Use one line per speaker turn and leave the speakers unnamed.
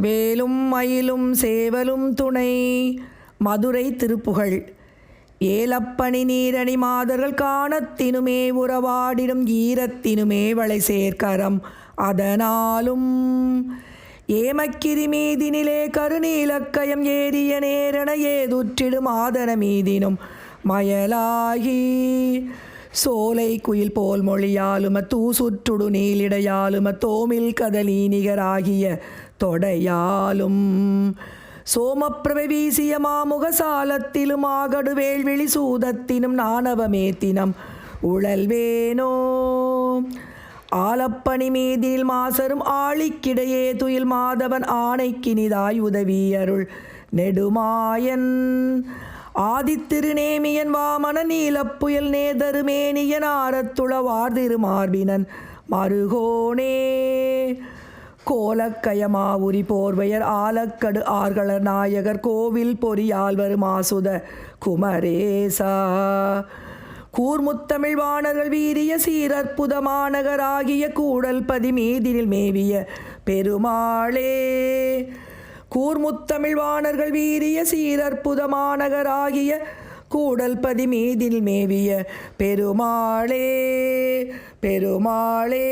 வேலும் மயிலும் சேவலும் துணை. மதுரை திருப்புகழ். ஏலப்பணி நீரணி மாதர்கள் காணத்தினுமே உறவாடிடும் ஈரத்தினுமே வளை சேர்க்கரம் அதனாலும். ஏமக்கிரி மீதினிலே கருணீலக்கயம் ஏறிய நேரண ஏதுற்றிடும் ஆதன மீதினும் மயலாகி. சோலை குயில் போல் மொழியாலும தூசுற்றுடு நீலிடையாலும தோமில் கதலி நிகராகிய தொடையாலும். சோமப்பிரவை வீசிய மாமுகசாலத்திலும் ஆகடு வேள்விழி சூதத்தினும் நாணவமேத்தினம் உழல்வேனோ. ஆலப்பணி மீதில் மாசரும் ஆளிக்கிடையே துயில் மாதவன் ஆணைக்கினிதாய் உதவியருள் நெடுமாயன். ஆதித்திருநேமியன் வாமன நீலப்புயல் நேதருமேனியன் ஆரத்துளவார் திருமார்பினன் மருகோனே. கோலக்கயமாவுரி போர்வையர் ஆலக்கடு ஆர்களர் நாயகர் கோவில் பொறியால்வர் மாசுத குமரேசா. கூர்முத்தமிழ் வாணர்கள் வீரிய சீரற்புதமாநகராகிய கூடல் பதி மீதினில் மேவிய பெருமாளே. கூர்முத்தமிழ் வாணர்கள் வீரிய சீரற்புதமாநகராகிய கூடல் பதி மீதில் மேவிய பெருமாளே பெருமாளே.